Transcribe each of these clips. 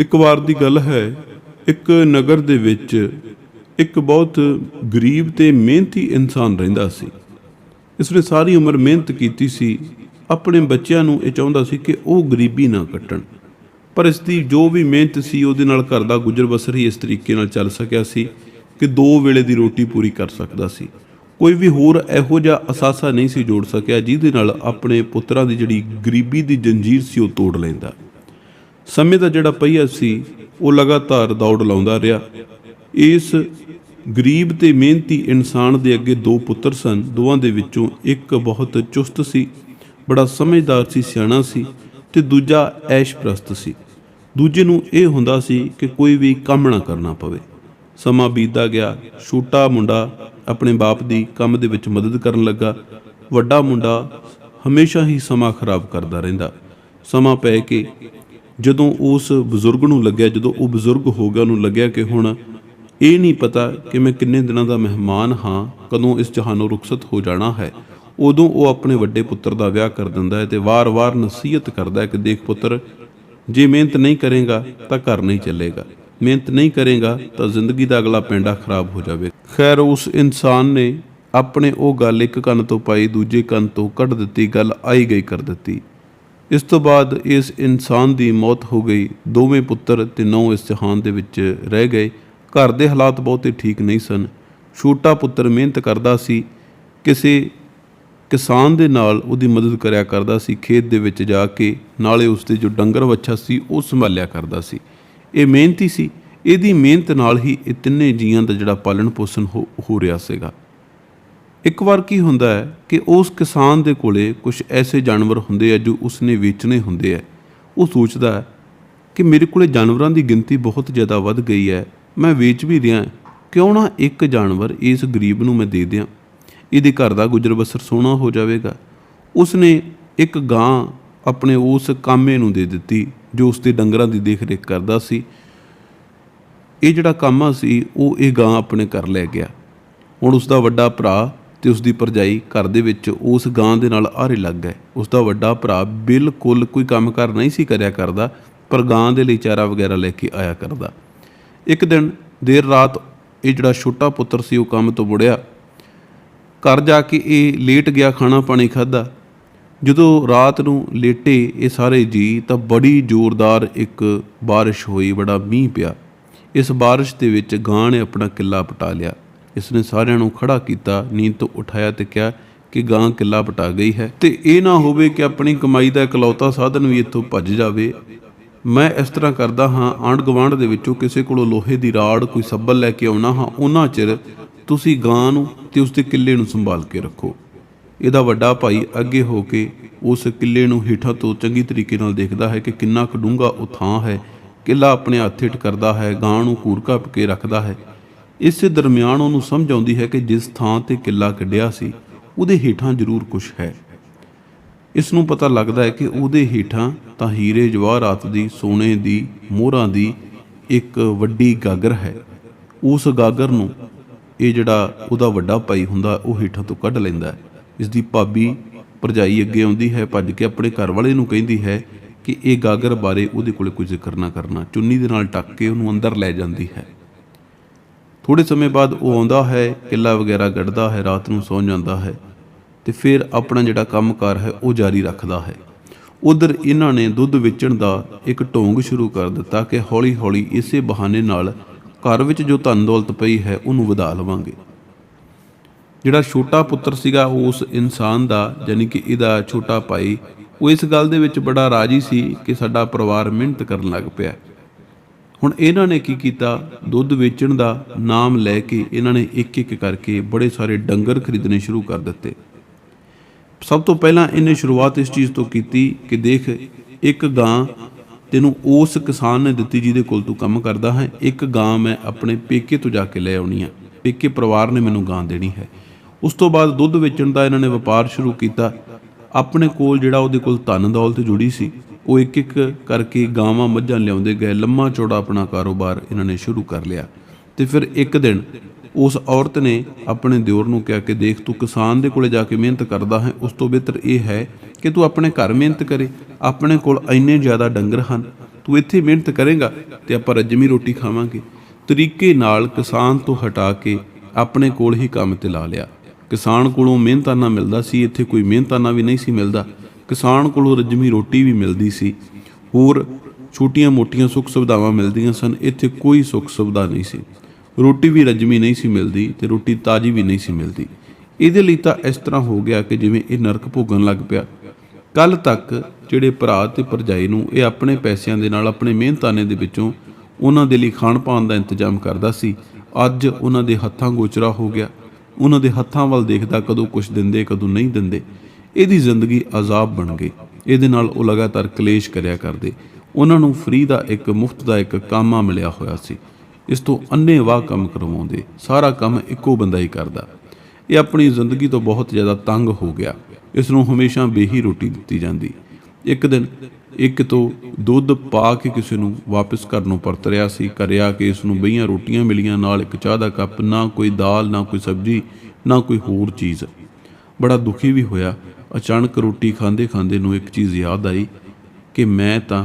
ਇੱਕ ਵਾਰ ਦੀ ਗੱਲ ਹੈ, ਇੱਕ ਨਗਰ ਦੇ ਵਿੱਚ ਇੱਕ ਬਹੁਤ ਗਰੀਬ ਤੇ ਮਿਹਨਤੀ ਇਨਸਾਨ ਰਹਿੰਦਾ ਸੀ। ਇਸ ਨੇ ਸਾਰੀ ਉਮਰ ਮਿਹਨਤ ਕੀਤੀ ਸੀ, ਆਪਣੇ ਬੱਚਿਆਂ ਨੂੰ ਇਹ ਚਾਹੁੰਦਾ ਸੀ ਕਿ ਉਹ ਗਰੀਬੀ ਨਾ ਕੱਟਣ। ਪਰ ਇਸ ਦੀ ਜੋ ਵੀ ਮਿਹਨਤ ਸੀ, ਉਹਦੇ ਨਾਲ ਘਰ ਦਾ ਗੁਜ਼ਰ ਬਸਰ ਹੀ ਇਸ ਤਰੀਕੇ ਨਾਲ ਚੱਲ ਸਕਿਆ ਸੀ ਕਿ ਦੋ ਵੇਲੇ ਦੀ ਰੋਟੀ ਪੂਰੀ ਕਰ ਸਕਦਾ ਸੀ। ਕੋਈ ਵੀ ਹੋਰ ਇਹੋ ਜਿਹਾ ਅਸਾਸਾ ਨਹੀਂ ਸੀ ਜੋੜ ਸਕਿਆ, ਜਿਹਦੇ ਨਾਲ ਆਪਣੇ ਪੁੱਤਰਾਂ ਦੀ ਜਿਹੜੀ ਗਰੀਬੀ ਦੀ ਜੰਜੀਰ ਸੀ, ਉਹ ਤੋੜ ਲੈਂਦਾ। ਸਮੇਂ ਦਾ ਜਿਹੜਾ ਪਹੀਆ ਸੀ, ਉਹ ਲਗਾਤਾਰ ਦੌੜ ਲਾਉਂਦਾ ਰਿਹਾ। ਇਸ ਗਰੀਬ ਤੇ ਮਿਹਨਤੀ ਇਨਸਾਨ ਦੇ ਅੱਗੇ ਦੋ ਪੁੱਤਰ ਸਨ। ਦੋਵਾਂ ਦੇ ਵਿੱਚੋਂ ਇੱਕ ਬਹੁਤ ਚੁਸਤ ਸੀ, ਬੜਾ ਸਮਝਦਾਰ ਸੀ, ਸਿਆਣਾ ਸੀ ਤੇ ਦੂਜਾ ਐਸ਼ਪ੍ਰਸਤ ਸੀ। ਦੂਜੇ ਨੂੰ ਇਹ ਹੁੰਦਾ ਸੀ ਕਿ ਕੋਈ ਵੀ ਕੰਮ ਨਾ ਕਰਨਾ ਪਵੇ। ਸਮਾਂ ਬੀਤਦਾ ਗਿਆ। ਛੋਟਾ ਮੁੰਡਾ ਆਪਣੇ ਬਾਪ ਦੀ ਕੰਮ ਦੇ ਵਿੱਚ ਮਦਦ ਕਰਨ ਲੱਗਾ। ਵੱਡਾ ਮੁੰਡਾ ਹਮੇਸ਼ਾ ਹੀ ਸਮਾਂ ਖਰਾਬ ਕਰਦਾ ਰਹਿੰਦਾ। ਸਮਾਂ ਪੈ ਕੇ ਜਦੋਂ ਉਸ ਬਜ਼ੁਰਗ ਨੂੰ ਲੱਗਿਆ, ਜਦੋਂ ਉਹ ਬਜ਼ੁਰਗ ਹੋ ਗਿਆ, ਉਹਨੂੰ ਲੱਗਿਆ ਕਿ ਹੁਣ ਇਹ ਨਹੀਂ ਪਤਾ ਕਿ ਮੈਂ ਕਿੰਨੇ ਦਿਨਾਂ ਦਾ ਮਹਿਮਾਨ ਹਾਂ, ਕਦੋਂ ਇਸ ਜਹਾਨੋਂ ਰੁਖਸਤ ਹੋ ਜਾਣਾ ਹੈ। ਉਦੋਂ ਉਹ ਆਪਣੇ ਵੱਡੇ ਪੁੱਤਰ ਦਾ ਵਿਆਹ ਕਰ ਦਿੰਦਾ ਹੈ ਤੇ ਵਾਰ-ਵਾਰ ਨਸੀਹਤ ਕਰਦਾ ਹੈ ਕਿ ਦੇਖ ਪੁੱਤਰ, ਜੇ ਮਿਹਨਤ ਨਹੀਂ ਕਰੇਗਾ ਤਾਂ ਘਰ ਨਹੀਂ ਚੱਲੇਗਾ। ਮਿਹਨਤ ਨਹੀਂ ਕਰੇਗਾ ਤਾਂ ਜ਼ਿੰਦਗੀ ਦਾ ਅਗਲਾ ਪੈਂਡਾ ਖਰਾਬ ਹੋ ਜਾਵੇ। ਖੈਰ, ਉਸ ਇਨਸਾਨ ਨੇ ਆਪਣੇ ਉਹ ਗੱਲ ਇੱਕ ਕੰਨ ਤੋਂ ਪਾਈ, ਦੂਜੇ ਕੰਨ ਤੋਂ ਕੱਢ ਦਿੱਤੀ, ਗੱਲ ਆਈ ਗਈ ਕਰ ਦਿੱਤੀ। ਇਸ ਤੋਂ ਬਾਅਦ ਇਸ ਇਨਸਾਨ ਦੀ ਮੌਤ ਹੋ ਗਈ। ਦੋਵੇਂ ਪੁੱਤਰ ਤੇ ਨੌ ਇਸ ਜਹਾਨ ਦੇ ਵਿੱਚ ਰਹਿ ਗਏ। ਘਰ ਦੇ ਹਾਲਾਤ ਬਹੁਤੇ ਠੀਕ ਨਹੀਂ ਸਨ। ਛੋਟਾ ਪੁੱਤਰ ਮਿਹਨਤ ਕਰਦਾ ਸੀ। ਕਿਸੇ ਕਿਸਾਨ ਦੇ ਨਾਲ ਉਹਦੀ ਮਦਦ ਕਰਿਆ ਕਰਦਾ ਸੀ। ਖੇਤ ਦੇ ਵਿੱਚ ਜਾ ਕੇ ਨਾਲੇ ਉਸਦੇ ਜੋ ਡੰਗਰ ਵੱਛਾ ਸੀ, ਉਹ ਸੰਭਾਲਿਆ ਕਰਦਾ ਸੀ। ਇਹ ਮਿਹਨਤੀ ਸੀ। ਇਹਦੀ ਮਿਹਨਤ ਨਾਲ ਹੀ ਇਹ ਤਿੰਨੇ ਜੀਆਂ ਦਾ ਜਿਹੜਾ ਪਾਲਣ ਪੋਸ਼ਣ ਹੋ ਹੋ ਰਿਹਾ ਸੀਗਾ। ਇੱਕ ਵਾਰ ਕੀ ਹੁੰਦਾ ਹੈ ਕਿ ਉਸ ਕਿਸਾਨ ਦੇ ਕੋਲੇ ਕੁਝ ਐਸੇ ਜਾਨਵਰ ਹੁੰਦੇ ਆ ਜੋ ਉਸਨੇ ਵੇਚਣੇ ਹੁੰਦੇ ਆ। ਉਹ ਸੋਚਦਾ ਹੈ ਕਿ ਮੇਰੇ ਕੋਲੇ ਜਾਨਵਰਾਂ ਦੀ ਗਿਣਤੀ ਬਹੁਤ ਜ਼ਿਆਦਾ ਵੱਧ ਗਈ ਹੈ। ਮੈਂ ਵੇਚ ਵੀ ਰਿਹਾ। ਕਿਉਂ ਨਾ ਇੱਕ ਜਾਨਵਰ ਇਸ ਗਰੀਬ ਨੂੰ ਮੈਂ ਦੇ ਦਿਆਂ। ਇਹਦੇ ਘਰ ਦਾ ਗੁਜ਼ਰ ਬਸਰ ਸੋਹਣਾ ਹੋ ਜਾਵੇਗਾ। ਉਸਨੇ ਇੱਕ ਗਾਂ ਆਪਣੇ ਉਸ ਕਾਮੇ ਨੂੰ ਦੇ ਦਿੱਤੀ, ਜੋ ਉਸਦੇ ਡੰਗਰਾਂ ਦੀ ਦੇਖ-ਰੇਖ ਕਰਦਾ ਸੀ। ਇਹ ਜਿਹੜਾ ਕਾਮਾ ਸੀ, ਉਹ ਇਹ ਗਾਂ ਆਪਣੇ ਘਰ ਲੈ ਗਿਆ। ਹੁਣ ਉਸ ਦਾ ਵੱਡਾ ਭਰਾ ਤੇ ਉਸ ਦੀ ਪਰਜਾਈ ਘਰ ਦੇ ਵਿੱਚ ਉਸ ਗਾਂ ਦੇ ਨਾਲ ਆਰੇ ਲੱਗ ਗਏ। ਉਸ ਦਾ ਵੱਡਾ ਭਰਾ ਬਿਲਕੁਲ ਕੋਈ ਕੰਮ ਕਰ ਨਹੀਂ ਸੀ ਕਰਿਆ ਕਰਦਾ, ਪਰ ਗਾਂ ਦੇ ਲਈ ਚਾਰਾ ਵਗੈਰਾ ਲੈ ਕੇ ਆਇਆ ਕਰਦਾ। ਇੱਕ ਦਿਨ ਦੇਰ ਰਾਤ ਇਹ ਜਿਹੜਾ ਛੋਟਾ ਪੁੱਤਰ ਸੀ ਉਹ ਕੰਮ ਤੋਂ ਮੁੜਿਆ। ਘਰ ਜਾ ਕੇ ਇਹ ਲੇਟ ਗਿਆ ਖਾਣਾ ਪਾਣੀ ਖਾਦਾ ਜਦੋਂ ਰਾਤ ਨੂੰ ਲੇਟੇ ਇਹ ਸਾਰੇ ਜੀ ਤਾਂ ਬੜੀ ਜ਼ੋਰਦਾਰ ਇੱਕ ਬਾਰਿਸ਼ ਹੋਈ, ਬੜਾ ਮੀਂਹ ਪਿਆ। ਇਸ ਬਾਰਿਸ਼ ਦੇ ਵਿੱਚ ਗਾਂ ਨੇ ਆਪਣਾ ਕਿੱਲਾ ਪਟਾ ਲਿਆ। ਇਸ ਨੇ ਸਾਰਿਆਂ ਨੂੰ ਖੜਾ ਕੀਤਾ, ਨੀਂਦ ਤੋਂ ਉਠਾਇਆ ਤੇ ਕਿਹਾ ਕਿ ਗਾਂ ਕਿੱਲਾ ਪਟਾ ਗਈ ਹੈ। ਤੇ ਇਹ ਨਾ ਹੋਵੇ ਕਿ ਆਪਣੀ ਕਮਾਈ ਦਾ ਇਕਲੌਤਾ ਸਾਧਨ ਵੀ ਇੱਥੋਂ ਭੱਜ ਜਾਵੇ। ਮੈਂ ਇਸ ਤਰ੍ਹਾਂ ਕਰਦਾ ਹਾਂ ਆਂਢ ਗੁਆਂਢ ਦੇ ਵਿੱਚੋਂ ਕਿਸੇ ਕੋਲੋਂ ਲੋਹੇ ਦੀ ਰਾੜ ਕੋਈ ਸੱਬਲ ਲੈ ਕੇ ਆਉਣਾ ਹਾਂ, ਉਹਨਾਂ ਚਿਰ ਤੁਸੀਂ ਗਾਂ ਨੂੰ ਤੇ ਉਸ ਦੇ ਕਿੱਲੇ ਨੂੰ ਸੰਭਾਲ ਕੇ ਰੱਖੋ। ਇਹਦਾ ਵੱਡਾ ਭਾਈ ਅੱਗੇ ਹੋ ਕੇ ਉਸ ਕਿੱਲੇ ਨੂੰ ਹੇਠਾਂ ਤੋਂ ਚੰਗੀ ਤਰੀਕੇ ਨਾਲ ਦੇਖਦਾ ਹੈ ਕਿ ਕਿੰਨਾ ਕੁ ਡੂੰਘਾ ਉਹ ਥਾਂ ਹੈ। ਕਿੱਲਾ ਆਪਣੇ ਹੱਥ ਹੇਠ ਕਰਦਾ ਹੈ, ਗਾਂ ਨੂੰ ਕੂਰ ਕੱਪ ਕੇ ਰੱਖਦਾ ਹੈ। ਇਸੇ ਦਰਮਿਆਨ ਉਹਨੂੰ ਸਮਝ ਆਉਂਦੀ ਹੈ ਕਿ ਜਿਸ ਥਾਂ ਤੇ ਕਿੱਲਾ ਕੱਢਿਆ ਸੀ, ਉਹਦੇ ਹੇਠਾਂ ਜ਼ਰੂਰ ਕੁਝ ਹੈ। ਇਸ ਨੂੰ ਪਤਾ ਲੱਗਦਾ ਹੈ ਕਿ ਉਹਦੇ ਹੇਠਾਂ ਤਾਂ ਹੀਰੇ ਜਵਾਹਰਾਤ ਦੀ, ਸੋਨੇ ਦੀ, ਮੋਹਰਾਂ ਦੀ ਇੱਕ ਵੱਡੀ ਗਾਗਰ ਹੈ। ਉਸ ਗਾਗਰ ਨੂੰ ਇਹ ਜਿਹੜਾ ਉਹਦਾ ਵੱਡਾ ਭਾਈ ਹੁੰਦਾ, ਉਹ ਹੇਠਾਂ ਤੋਂ ਕੱਢ ਲੈਂਦਾ ਹੈ। ਇਸ ਦੀ ਭਾਬੀ ਭਰਜਾਈ ਅੱਗੇ ਆਉਂਦੀ ਹੈ, ਭੱਜ ਕੇ ਆਪਣੇ ਘਰ ਵਾਲੇ ਨੂੰ ਕਹਿੰਦੀ ਹੈ ਕਿ ਇਹ ਗਾਗਰ ਬਾਰੇ ਉਹਦੇ ਕੋਲੇ ਕੋਈ ਜ਼ਿਕਰ ਨਾ ਕਰਨਾ। ਚੁੰਨੀ ਦੇ ਨਾਲ ਟੱਕ ਕੇ ਉਹਨੂੰ ਅੰਦਰ ਲੈ ਜਾਂਦੀ ਹੈ। ਥੋੜੇ ਸਮੇਂ ਬਾਅਦ ਉਹ ਆਉਂਦਾ ਹੈ, ਕਿੱਲਾ ਵਗੈਰਾ ਗੱਡਦਾ ਹੈ, ਰਾਤ ਨੂੰ ਸੌਂ ਜਾਂਦਾ ਹੈ ਤੇ ਫਿਰ ਆਪਣਾ ਜਿਹੜਾ ਕੰਮਕਾਰ ਹੈ ਉਹ ਜਾਰੀ ਰੱਖਦਾ ਹੈ। ਉਧਰ ਇਹਨਾਂ ਨੇ ਦੁੱਧ ਵੇਚਣ ਦਾ ਇੱਕ ਢੋਂਗ ਸ਼ੁਰੂ ਕਰ ਦਿੱਤਾ ਕਿ ਹੌਲੀ-ਹੌਲੀ ਇਸੇ ਬਹਾਨੇ ਨਾਲ ਘਰ ਵਿੱਚ ਜੋ ਧਨ ਦੌਲਤ ਪਈ ਹੈ, ਉਹਨੂੰ ਵਧਾ ਲਵਾਂਗੇ। ਜਿਹੜਾ ਛੋਟਾ ਪੁੱਤਰ ਸੀਗਾ ਉਸ ਇਨਸਾਨ ਦਾ, ਯਾਨੀ ਕਿ ਇਹਦਾ ਛੋਟਾ ਭਾਈ, ਉਹ ਇਸ ਗੱਲ ਦੇ ਵਿੱਚ ਬੜਾ ਰਾਜੀ ਸੀ ਕਿ ਸਾਡਾ ਪਰਿਵਾਰ ਮਿਹਨਤ ਕਰਨ ਲੱਗ ਪਿਆ। ਹੁਣ ਇਹਨਾਂ ਨੇ ਕੀ ਕੀਤਾ? ਦੁੱਧ ਵੇਚਣ ਦਾ ਨਾਮ ਲੈ ਕੇ ਇਹਨਾਂ ਨੇ ਇੱਕ ਇੱਕ ਕਰਕੇ ਬੜੇ ਸਾਰੇ ਡੰਗਰ ਖਰੀਦਣੇ ਸ਼ੁਰੂ ਕਰ ਦਿੱਤੇ। ਸਭ ਤੋਂ ਪਹਿਲਾਂ ਇਹਨੇ ਸ਼ੁਰੂਆਤ ਇਸ ਚੀਜ਼ ਤੋਂ ਕੀਤੀ ਕਿ ਦੇਖ, ਇੱਕ ਗਾਂ ਤੈਨੂੰ ਉਸ ਕਿਸਾਨ ਨੇ ਦਿੱਤੀ ਜਿਹਦੇ ਕੋਲ ਤੂੰ ਕੰਮ ਕਰਦਾ ਹੈ। ਇੱਕ ਗਾਂ ਮੈਂ ਆਪਣੇ ਪੇਕੇ ਤੋਂ ਜਾ ਕੇ ਲੈ ਆਉਣੀ ਆ। ਪੇਕੇ ਪਰਿਵਾਰ ਨੇ ਮੈਨੂੰ ਗਾਂ ਦੇਣੀ ਹੈ। ਉਸ ਤੋਂ ਬਾਅਦ ਦੁੱਧ ਵੇਚਣ ਦਾ ਇਹਨਾਂ ਨੇ ਵਪਾਰ ਸ਼ੁਰੂ ਕੀਤਾ। ਆਪਣੇ ਕੋਲ ਜਿਹੜਾ ਉਹਦੇ ਕੋਲ ਧਨ ਦੌਲਤ ਜੁੜੀ ਸੀ ਉਹ ਇੱਕ ਇੱਕ ਕਰਕੇ ਗਾਵਾਂ ਮੱਝਾਂ ਲਿਆਉਂਦੇ ਗਏ। ਲੰਮਾ ਚੌੜਾ ਆਪਣਾ ਕਾਰੋਬਾਰ ਇਹਨਾਂ ਨੇ ਸ਼ੁਰੂ ਕਰ ਲਿਆ। ਤੇ ਫਿਰ ਇੱਕ ਦਿਨ ਉਸ ਔਰਤ ਨੇ ਆਪਣੇ ਦਿਓਰ ਨੂੰ ਕਿਹਾ ਕਿ ਦੇਖ, ਤੂੰ ਕਿਸਾਨ ਦੇ ਕੋਲੇ ਜਾ ਕੇ ਮਿਹਨਤ ਕਰਦਾ ਹੈ। ਉਸ ਤੋਂ ਬਿਹਤਰ ਇਹ ਹੈ ਕਿ ਤੂੰ ਆਪਣੇ ਘਰ ਮਿਹਨਤ ਕਰੇ। ਆਪਣੇ ਕੋਲ ਇੰਨੇ ਜ਼ਿਆਦਾ ਡੰਗਰ ਹਨ। ਤੂੰ ਇੱਥੇ ਮਿਹਨਤ ਕਰੇਗਾ ਤੇ ਆਪਾਂ ਰੱਜਵੀਂ ਰੋਟੀ ਖਾਵਾਂਗੇ। ਤਰੀਕੇ ਨਾਲ ਕਿਸਾਨ ਤੋਂ ਹਟਾ ਕੇ ਆਪਣੇ ਕੋਲ ਹੀ ਕੰਮ ਤੇ ਲਾ ਲਿਆ। ਕਿਸਾਨ ਕੋਲੋਂ ਮਿਹਨਤਾਨਾ ਮਿਲਦਾ ਸੀ। ਇੱਥੇ ਕੋਈ ਮਿਹਨਤਾਨਾ ਵੀ ਨਹੀਂ ਸੀ ਮਿਲਦਾ। ਕਿਸਾਨ ਕੋਲੋਂ ਰੱਜਵੀਂ ਰੋਟੀ ਵੀ ਮਿਲਦੀ ਸੀ। ਹੋਰ ਛੋਟੀਆਂ-ਮੋਟੀਆਂ ਸੁੱਖ ਸੁਵਿਧਾਵਾਂ ਮਿਲਦੀਆਂ ਸਨ। ਇੱਥੇ ਕੋਈ ਸੁੱਖ ਸੁਵਿਧਾ ਨਹੀਂ ਸੀ। ਰੋਟੀ ਵੀ ਰੱਜਵੀਂ ਨਹੀਂ ਸੀ ਮਿਲਦੀ ਤੇ ਰੋਟੀ ਤਾਜ਼ੀ ਵੀ ਨਹੀਂ ਸੀ ਮਿਲਦੀ। ਇਹਦੇ ਲਈ ਤਾਂ ਇਸ ਤਰ੍ਹਾਂ ਹੋ ਗਿਆ ਕਿ ਜਿਵੇਂ ਇਹ ਨਰਕ ਭੋਗਣ ਲੱਗ ਪਿਆ। ਕੱਲ ਤੱਕ ਜਿਹੜੇ ਭਰਾ ਤੇ ਭਰਜਾਈ ਨੂੰ ਇਹ ਆਪਣੇ ਪੈਸਿਆਂ ਦੇ ਨਾਲ, ਆਪਣੇ ਮਿਹਨਤਾਨੇ ਦੇ ਵਿੱਚੋਂ ਉਹਨਾਂ ਦੇ ਲਈ ਖਾਣ ਪਾਣ ਦਾ ਇੰਤਜ਼ਾਮ ਕਰਦਾ ਸੀ। ਅੱਜ ਉਹਨਾਂ ਦੇ ਹੱਥਾਂ ਗੋਚਰਾ ਹੋ ਗਿਆ। ਉਹਨਾਂ ਦੇ ਹੱਥਾਂ ਵੱਲ ਦੇਖਦਾ ਕਦੋਂ ਕੁਝ ਦਿੰਦੇ, ਕਦੋਂ ਨਹੀਂ ਦਿੰਦੇ। ਇਹਦੀ ਜ਼ਿੰਦਗੀ ਅਜ਼ਾਬ ਬਣ ਗਈ। ਇਹਦੇ ਨਾਲ ਉਹ ਲਗਾਤਾਰ ਕਲੇਸ਼ ਕਰਿਆ ਕਰਦੇ। ਉਹਨਾਂ ਨੂੰ ਫ੍ਰੀ ਦਾ ਇੱਕ, ਮੁਫਤ ਦਾ ਇੱਕ ਕਾਮਾ ਮਿਲਿਆ ਹੋਇਆ ਸੀ। ਇਸ ਤੋਂ ਅੰਨੇਵਾਹ ਕੰਮ ਕਰਵਾਉਂਦੇ। ਸਾਰਾ ਕੰਮ ਇੱਕੋ ਬੰਦਾ ਹੀ ਕਰਦਾ। ਇਹ ਆਪਣੀ ਜ਼ਿੰਦਗੀ ਤੋਂ ਬਹੁਤ ਜ਼ਿਆਦਾ ਤੰਗ ਹੋ ਗਿਆ। ਇਸ ਨੂੰ ਹਮੇਸ਼ਾ ਬੇਹੀ ਰੋਟੀ ਦਿੱਤੀ ਜਾਂਦੀ। ਇੱਕ ਦਿਨ ਇੱਕ ਤੋਂ ਦੁੱਧ ਪਾ ਕੇ ਕਿਸੇ ਨੂੰ ਵਾਪਸ ਘਰ ਨੂੰ ਪਰਤ ਰਿਹਾ ਸੀ। ਕਰਿਆ ਕਿ ਇਸ ਨੂੰ ਬਈਆਂ ਰੋਟੀਆਂ ਮਿਲੀਆਂ। ਨਾਲ ਇੱਕ ਚਾਹ ਦਾ ਕੱਪ, ਨਾ ਕੋਈ ਦਾਲ, ਨਾ ਕੋਈ ਸਬਜ਼ੀ, ਨਾ ਕੋਈ ਹੋਰ ਚੀਜ਼। ਬੜਾ ਦੁਖੀ ਵੀ ਹੋਇਆ। ਅਚਾਨਕ ਰੋਟੀ ਖਾਂਦੇ ਖਾਂਦੇ ਨੂੰ ਇੱਕ ਚੀਜ਼ ਯਾਦ ਆਈ ਕਿ ਮੈਂ ਤਾਂ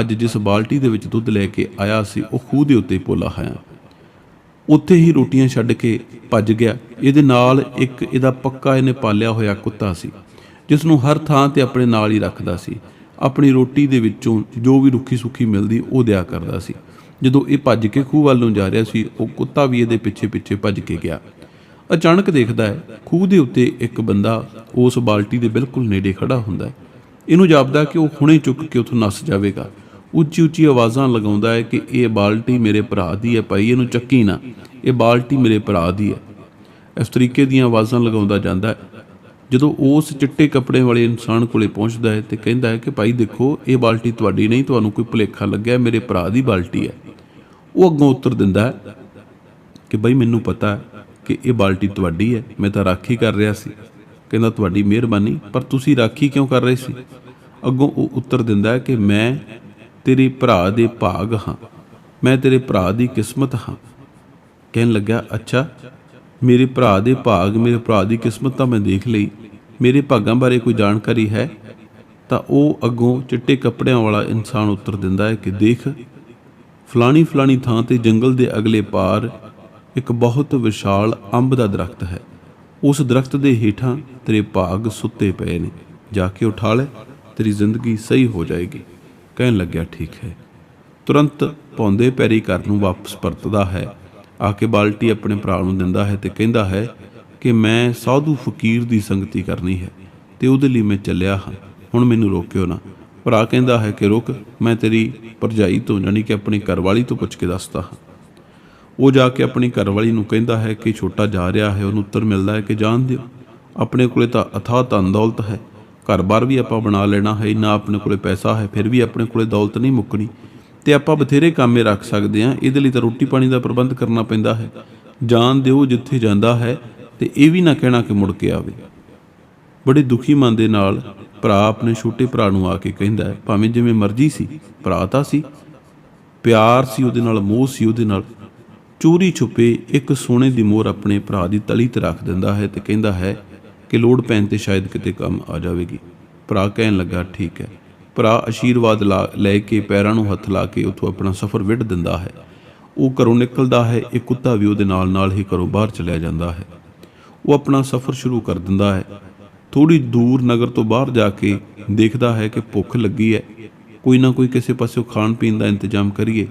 ਅੱਜ ਜਿਸ ਬਾਲਟੀ ਦੇ ਵਿੱਚ ਦੁੱਧ ਲੈ ਕੇ ਆਇਆ ਸੀ, ਉਹ ਖੂਹ ਦੇ ਉੱਤੇ ਪੋਲਾ ਹੈ ਉੱਥੇ ਹੀ ਰੋਟੀਆਂ ਛੱਡ ਕੇ ਭੱਜ ਗਿਆ। ਇਹਦੇ ਨਾਲ ਇੱਕ ਇਹਦਾ ਪੱਕਾ ਇਹਨੇ ਪਾਲਿਆ ਹੋਇਆ ਕੁੱਤਾ ਸੀ, ਜਿਸ ਨੂੰ ਹਰ ਥਾਂ ਤੇ ਆਪਣੇ ਨਾਲ ਹੀ ਰੱਖਦਾ ਸੀ। ਆਪਣੀ ਰੋਟੀ ਦੇ ਵਿੱਚੋਂ ਜੋ ਵੀ ਰੁੱਖੀ ਸੁੱਖੀ ਮਿਲਦੀ, ਉਹ ਦਿਆ ਕਰਦਾ ਸੀ। ਜਦੋਂ ਇਹ ਭੱਜ ਕੇ ਖੂਹ ਵੱਲ ਨੂੰ ਜਾ ਰਿਹਾ ਸੀ, ਉਹ ਕੁੱਤਾ ਵੀ ਇਹਦੇ ਪਿੱਛੇ ਪਿੱਛੇ ਭੱਜ ਕੇ ਗਿਆ। ਅਚਾਨਕ ਦੇਖਦਾ ਹੈ, ਖੂਹ ਦੇ ਉੱਤੇ ਇੱਕ ਬੰਦਾ ਉਸ ਬਾਲਟੀ ਦੇ ਬਿਲਕੁਲ ਨੇੜੇ ਖੜਾ ਹੁੰਦਾ ਹੈ। ਇਹਨੂੰ ਜਾਪਦਾ ਕਿ ਉਹ ਹੁਣੇ ਚੁੱਕ ਕੇ ਉੱਥੋਂ ਨੱਸ ਜਾਵੇਗਾ। ਉੱਚੀ ਉੱਚੀ ਆਵਾਜ਼ਾਂ ਲਗਾਉਂਦਾ ਹੈ ਕਿ ਇਹ ਬਾਲਟੀ ਮੇਰੇ ਭਰਾ ਦੀ ਹੈ ਭਾਈ, ਇਹਨੂੰ ਚੱਕੀ ਨਾ। ਇਹ ਬਾਲਟੀ ਮੇਰੇ ਭਰਾ ਦੀ ਹੈ। ਇਸ ਤਰੀਕੇ ਦੀਆਂ ਆਵਾਜ਼ਾਂ ਲਗਾਉਂਦਾ ਜਾਂਦਾ ਹੈ। ਜਦੋਂ ਉਸ ਚਿੱਟੇ ਕੱਪੜੇ ਵਾਲੇ ਇਨਸਾਨ ਕੋਲੇ ਪਹੁੰਚਦਾ ਹੈ ਤੇ ਕਹਿੰਦਾ ਹੈ ਕਿ ਭਾਈ, ਦੇਖੋ, ਇਹ ਬਾਲਟੀ ਤੁਹਾਡੀ ਨਹੀਂ, ਤੁਹਾਨੂੰ ਕੋਈ ਭੁਲੇਖਾ ਲੱਗਿਆ ਮੇਰੇ ਭਰਾ ਦੀ ਬਾਲਟੀ ਹੈ। ਉਹ ਅੱਗੋਂ ਉੱਤਰ ਦਿੰਦਾ ਹੈ ਕਿ ਬਈ ਮੈਨੂੰ ਪਤਾ ਹੈ ਕਿ ਇਹ ਬਾਲਟੀ ਤੁਹਾਡੀ ਹੈ, ਮੈਂ ਤਾਂ ਰਾਖੀ ਕਰ ਰਿਹਾ ਸੀ। ਕਹਿੰਦਾ, ਤੁਹਾਡੀ ਮਿਹਰਬਾਨੀ, ਪਰ ਤੁਸੀਂ ਰਾਖੀ ਕਿਉਂ ਕਰ ਰਹੇ ਸੀ? ਅੱਗੋਂ ਉਹ ਉੱਤਰ ਦਿੰਦਾ ਹੈ ਕਿ ਮੈਂ ਤੇਰੇ ਭਰਾ ਦੇ ਭਾਗ ਹਾਂ। ਮੈਂ ਤੇਰੇ ਭਰਾ ਦੀ ਕਿਸਮਤ ਹਾਂ। ਕਹਿਣ ਲੱਗਾ ਅੱਛਾ, ਮੇਰੇ ਭਰਾ ਦੇ ਭਾਗ, ਮੇਰੇ ਭਰਾ ਦੀ ਕਿਸਮਤ ਤਾਂ ਮੈਂ ਦੇਖ ਲਈ। ਮੇਰੇ ਭਾਗਾਂ ਬਾਰੇ ਕੋਈ ਜਾਣਕਾਰੀ ਹੈ? ਤਾਂ ਉਹ ਅੱਗੋਂ ਚਿੱਟੇ ਕੱਪੜਿਆਂ ਵਾਲਾ ਇਨਸਾਨ ਉੱਤਰ ਦਿੰਦਾ ਹੈ ਕਿ, ਦੇਖ ਫਲਾਣੀ ਫਲਾਣੀ ਥਾਂ ਤੇ ਜੰਗਲ ਦੇ ਅਗਲੇ ਪਾਰ ਇੱਕ ਬਹੁਤ ਵਿਸ਼ਾਲ ਅੰਬ ਦਾ ਦਰਖਤ ਹੈ। ਉਸ ਦਰਖਤ ਦੇ ਹੇਠਾਂ ਤੇਰੇ ਭਾਗ ਸੁੱਤੇ ਪਏ ਨੇ। ਜਾ ਕੇ ਉਠਾ ਲੈ, ਤੇਰੀ ਜ਼ਿੰਦਗੀ ਸਹੀ ਹੋ ਜਾਏਗੀ। ਕਹਿਣ ਲੱਗਿਆ, ਠੀਕ ਹੈ। ਤੁਰੰਤ ਪੌਂਦੇ ਪੈਰੀ ਘਰ ਨੂੰ ਵਾਪਸ ਪਰਤਦਾ ਹੈ। ਆ ਕੇ ਬਾਲਟੀ ਆਪਣੇ ਭਰਾ ਨੂੰ ਦਿੰਦਾ ਹੈ ਤੇ ਕਹਿੰਦਾ ਹੈ ਕਿ ਮੈਂ ਸਾਧੂ ਫਕੀਰ ਦੀ ਸੰਗਤੀ ਕਰਨੀ ਹੈ ਤੇ ਉਹਦੇ ਲਈ ਮੈਂ ਚੱਲਿਆ ਹਾਂ। ਹੁਣ ਮੈਨੂੰ ਰੋਕਿਓ ਨਾ। ਭਰਾ ਕਹਿੰਦਾ ਹੈ ਕਿ ਰੁਕ, ਮੈਂ ਤੇਰੀ ਭਰਜਾਈ ਤੋਂ, ਯਾਨੀ ਕਿ ਆਪਣੀ ਘਰਵਾਲੀ ਤੋਂ ਪੁੱਛ ਕੇ ਦੱਸਦਾ ਹਾਂ। ਉਹ ਜਾ ਕੇ ਆਪਣੀ ਘਰਵਾਲੀ ਨੂੰ ਕਹਿੰਦਾ ਹੈ ਕਿ ਛੋਟਾ ਜਾ ਰਿਹਾ ਹੈ, ਉਹਨੂੰ ਉੱਤਰ ਮਿਲਦਾ ਹੈ ਕਿ ਜਾਣ ਦਿਓ। ਆਪਣੇ ਕੋਲੇ ਤਾਂ ਅਥਾਹ ਧਨ ਦੌਲਤ ਹੈ। ਘਰ-ਬਾਰ ਵੀ ਆਪਾਂ ਬਣਾ ਲੈਣਾ ਹੈ ਨਾ ਆਪਣੇ ਕੋਲੇ ਪੈਸਾ ਹੈ, ਫਿਰ ਵੀ ਆਪਣੇ ਕੋਲੇ ਦੌਲਤ ਨਹੀਂ ਮੁੱਕਣੀ। ਤੇ ਆਪਾਂ ਬਥੇਰੇ ਕੰਮੇ ਰੱਖ ਸਕਦੇ ਹਾਂ, ਇਹਦੇ ਲਈ ਤਾਂ ਰੋਟੀ ਪਾਣੀ ਦਾ ਪ੍ਰਬੰਧ ਕਰਨਾ ਪੈਂਦਾ ਹੈ। ਜਾਣ ਦਿਓ ਜਿੱਥੇ ਜਾਂਦਾ ਹੈ ਤੇ ਇਹ ਵੀ ਨਾ ਕਹਿਣਾ ਕਿ ਮੁੜ ਕੇ ਆਵੇ। ਬੜੇ ਦੁਖੀ ਮਨ ਦੇ ਨਾਲ ਭਰਾ ਆਪਣੇ ਛੋਟੇ ਭਰਾ ਨੂੰ ਆ ਕੇ ਕਹਿੰਦਾ ਹੈ, ਭਾਵੇਂ ਜਿਵੇਂ ਮਰਜ਼ੀ ਸੀ, ਭਰਾ ਤਾਂ ਸੀ। ਪਿਆਰ ਸੀ ਉਹਦੇ ਨਾਲ, ਮੋਹ ਸੀ ਉਹਦੇ ਨਾਲ। ਚੋਰੀ ਛੁਪੇ ਇੱਕ ਸੋਨੇ ਦੀ ਮੋਹਰ ਆਪਣੇ ਭਰਾ ਦੀ ਤਲੀ ਤੇ ਰੱਖ ਦਿੰਦਾ ਹੈ ਤੇ ਕਹਿੰਦਾ ਹੈ ਕਿ ਲੋੜ ਪੈਣ ਤੇ ਸ਼ਾਇਦ ਕਿਤੇ ਕੰਮ ਆ ਜਾਵੇਗੀ। ਭਰਾ ਕਹਿਣ ਲੱਗਾ, ਠੀਕ ਹੈ। ਭਰਾ ਆਸ਼ੀਰਵਾਦ ਲਾ- ਲੈ ਕੇ ਪੈਰਾਂ ਨੂੰ ਹੱਥ ਲਾ ਕੇ ਉੱਥੋਂ ਆਪਣਾ ਸਫ਼ਰ ਵਿੱਢ ਦਿੰਦਾ ਹੈ। ਉਹ ਘਰੋਂ ਨਿਕਲਦਾ ਹੈ, ਇਹ ਕੁੱਤਾ ਵੀ ਉਹਦੇ ਨਾਲ ਨਾਲ ਹੀ ਘਰੋਂ ਬਾਹਰ ਚਲਿਆ ਜਾਂਦਾ ਹੈ। ਉਹ ਆਪਣਾ ਸਫ਼ਰ ਸ਼ੁਰੂ ਕਰ ਦਿੰਦਾ ਹੈ। ਥੋੜੀ ਦੂਰ ਨਗਰ ਤੋਂ ਬਾਹਰ ਜਾ ਕੇ ਦੇਖਦਾ ਹੈ ਕਿ ਭੁੱਖ ਲੱਗੀ ਹੈ। ਕੋਈ ਨਾ ਕੋਈ ਕਿਸੇ ਪਾਸਿਓਂ ਖਾਣ ਪੀਣ ਦਾ ਇੰਤਜ਼ਾਮ ਕਰੀਏ,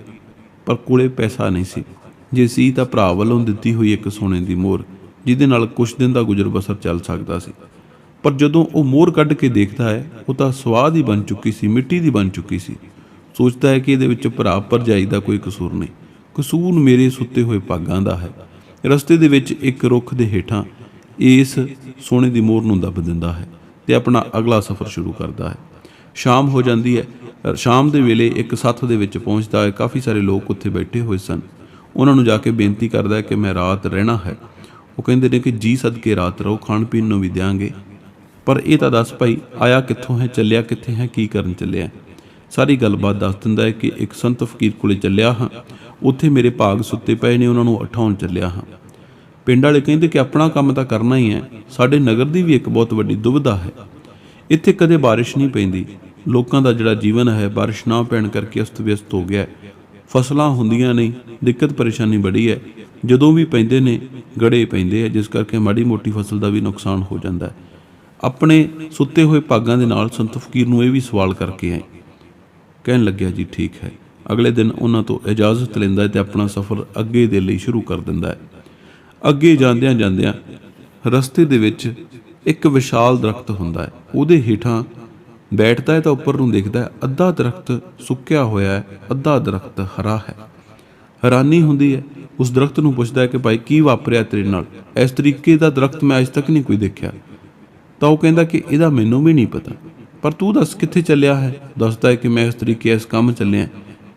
ਪਰ ਕੋਲੇ ਪੈਸਾ ਨਹੀਂ ਸੀ। ਜੇ ਸੀ ਤਾਂ ਭਰਾ ਵੱਲੋਂ ਦਿੱਤੀ ਹੋਈ ਇੱਕ ਸੋਨੇ ਦੀ ਮੋਹਰ, ਜਿਹਦੇ ਨਾਲ ਕੁਝ ਦਿਨ ਦਾ ਗੁਜ਼ਰ ਬਸਰ ਚੱਲ ਸਕਦਾ ਸੀ। ਪਰ ਜਦੋਂ ਉਹ ਮੋਹਰ ਕੱਢ ਕੇ ਦੇਖਦਾ ਹੈ, ਉਹ ਤਾਂ ਸਵਾਦ ਹੀ ਬਣ ਚੁੱਕੀ ਸੀ, ਮਿੱਟੀ ਦੀ ਬਣ ਚੁੱਕੀ ਸੀ। ਸੋਚਦਾ ਹੈ ਕਿ ਇਹਦੇ ਵਿੱਚ ਭਰਾ ਭਰਜਾਈ ਦਾ ਕੋਈ ਕਸੂਰ ਨਹੀਂ। ਕਸੂਰ ਮੇਰੇ ਸੁੱਤੇ ਹੋਏ ਭਾਗਾਂ ਦਾ ਹੈ। ਰਸਤੇ ਦੇ ਵਿੱਚ ਇੱਕ ਰੁੱਖ ਦੇ ਹੇਠਾਂ ਇਸ ਸੋਨੇ ਦੀ ਮੋਹਰ ਨੂੰ ਦੱਬ ਦਿੰਦਾ ਹੈ ਤੇ ਆਪਣਾ ਅਗਲਾ ਸਫ਼ਰ ਸ਼ੁਰੂ ਕਰਦਾ ਹੈ। ਸ਼ਾਮ ਹੋ ਜਾਂਦੀ ਹੈ। ਸ਼ਾਮ ਦੇ ਵੇਲੇ ਇੱਕ ਸੱਥ ਦੇ ਵਿੱਚ ਪਹੁੰਚਦਾ ਹੈ। ਕਾਫੀ ਸਾਰੇ ਲੋਕ ਉੱਥੇ ਬੈਠੇ ਹੋਏ ਸਨ। ਉਹਨਾਂ ਨੂੰ ਜਾ ਕੇ ਬੇਨਤੀ ਕਰਦਾ ਕਿ ਮੈਂ ਰਾਤ ਰਹਿਣਾ ਹੈ। ਉਹ ਕਹਿੰਦੇ ਨੇ ਕਿ ਜੀ ਸਦਕੇ ਰਾਤ ਰਹੋ, ਖਾਣ ਪੀਣ ਨੂੰ ਵੀ ਦਿਆਂਗੇ। ਪਰ ਇਹ ਤਾਂ ਦੱਸ ਭਾਈ, ਆਇਆ ਕਿੱਥੋਂ ਹੈ, ਚੱਲਿਆ ਕਿੱਥੇ ਹੈ, ਕੀ ਕਰਨ ਚੱਲਿਆ ਸਾਰੀ ਗੱਲਬਾਤ ਦੱਸ ਦਿੰਦਾ ਹੈ ਕਿ ਇੱਕ ਸੰਤ ਫਕੀਰ ਕੋਲੇ ਚੱਲਿਆ ਹਾਂ। ਉੱਥੇ ਮੇਰੇ ਭਾਗ ਸੁੱਤੇ ਪਏ ਨੇ, ਉਹਨਾਂ ਨੂੰ ਉਠਾਉਣ ਚੱਲਿਆ ਹਾਂ। ਪਿੰਡ ਵਾਲੇ ਕਹਿੰਦੇ ਕਿ ਆਪਣਾ ਕੰਮ ਤਾਂ ਕਰਨਾ ਹੀ ਹੈ, ਸਾਡੇ ਨਗਰ ਦੀ ਵੀ ਇੱਕ ਬਹੁਤ ਵੱਡੀ ਦੁਬਿਧਾ ਹੈ। ਇੱਥੇ ਕਦੇ ਬਾਰਿਸ਼ ਨਹੀਂ ਪੈਂਦੀ। ਲੋਕਾਂ ਦਾ ਜਿਹੜਾ ਜੀਵਨ ਹੈ, ਬਾਰਿਸ਼ ਨਾ ਪੈਣ ਕਰਕੇ ਅਸਤ ਵਿਅਸਤ ਹੋ ਗਿਆ ਹੈ। ਫਸਲਾਂ ਹੁੰਦੀਆਂ ਨਹੀਂ, ਦਿੱਕਤ ਪਰੇਸ਼ਾਨੀ ਬੜੀ ਹੈ। ਜਦੋਂ ਵੀ ਪੈਂਦੇ ਨੇ, ਗੜੇ ਪੈਂਦੇ ਆ, ਜਿਸ ਕਰਕੇ ਮਾੜੀ ਮੋਟੀ ਫਸਲ ਦਾ ਵੀ ਨੁਕਸਾਨ ਹੋ ਜਾਂਦਾ ਹੈ। ਆਪਣੇ ਸੁੱਤੇ ਹੋਏ ਭਾਗਾਂ ਦੇ ਨਾਲ ਸੰਤ ਫਕੀਰ ਨੂੰ ਇਹ ਵੀ ਸਵਾਲ ਕਰਕੇ ਆਏ। ਕਹਿਣ ਲੱਗਿਆ, ਜੀ, ਠੀਕ ਹੈ। ਅਗਲੇ ਦਿਨ ਉਹਨਾਂ ਤੋਂ ਇਜਾਜ਼ਤ ਲੈਂਦਾ ਹੈ ਤੇ ਆਪਣਾ ਸਫ਼ਰ ਅੱਗੇ ਦੇ ਲਈ ਸ਼ੁਰੂ ਕਰ ਦਿੰਦਾ ਹੈ। ਅੱਗੇ ਜਾਂਦਿਆਂ ਜਾਂਦਿਆਂ ਰਸਤੇ ਦੇ ਵਿੱਚ ਇੱਕ ਵਿਸ਼ਾਲ ਦਰਖਤ ਹੁੰਦਾ ਹੈ। ਉਹਦੇ ਹੇਠਾਂ ਬੈਠਦਾ ਹੈ ਤਾਂ ਉੱਪਰ ਨੂੰ ਦੇਖਦਾ ਹੈ, ਅੱਧਾ ਦਰਖਤ ਸੁੱਕਿਆ ਹੋਇਆ ਹੈ, ਅੱਧਾ ਦਰਖਤ ਹਰਾ ਹੈ। ਹੈਰਾਨੀ ਹੁੰਦੀ ਹੈ। ਉਸ ਦਰਖਤ ਨੂੰ ਪੁੱਛਦਾ ਹੈ ਕਿ ਭਾਈ ਕੀ ਵਾਪਰਿਆ ਤੇਰੇ ਨਾਲ? ਇਸ ਤਰੀਕੇ ਦਾ ਦਰਖਤ ਮੈਂ ਅਜੇ ਤੱਕ ਨਹੀਂ ਕੋਈ ਦੇਖਿਆ। ਤਾਂ ਉਹ ਕਹਿੰਦਾ ਕਿ ਇਹਦਾ ਮੈਨੂੰ ਵੀ ਨਹੀਂ ਪਤਾ। ਪਰ ਤੂੰ ਦੱਸ ਕਿੱਥੇ ਚੱਲਿਆ ਹੈ? ਦੱਸਦਾ ਹੈ ਕਿ ਮੈਂ ਇਸ ਤਰੀਕੇ ਇਸ ਕੰਮ ਚੱਲਿਆ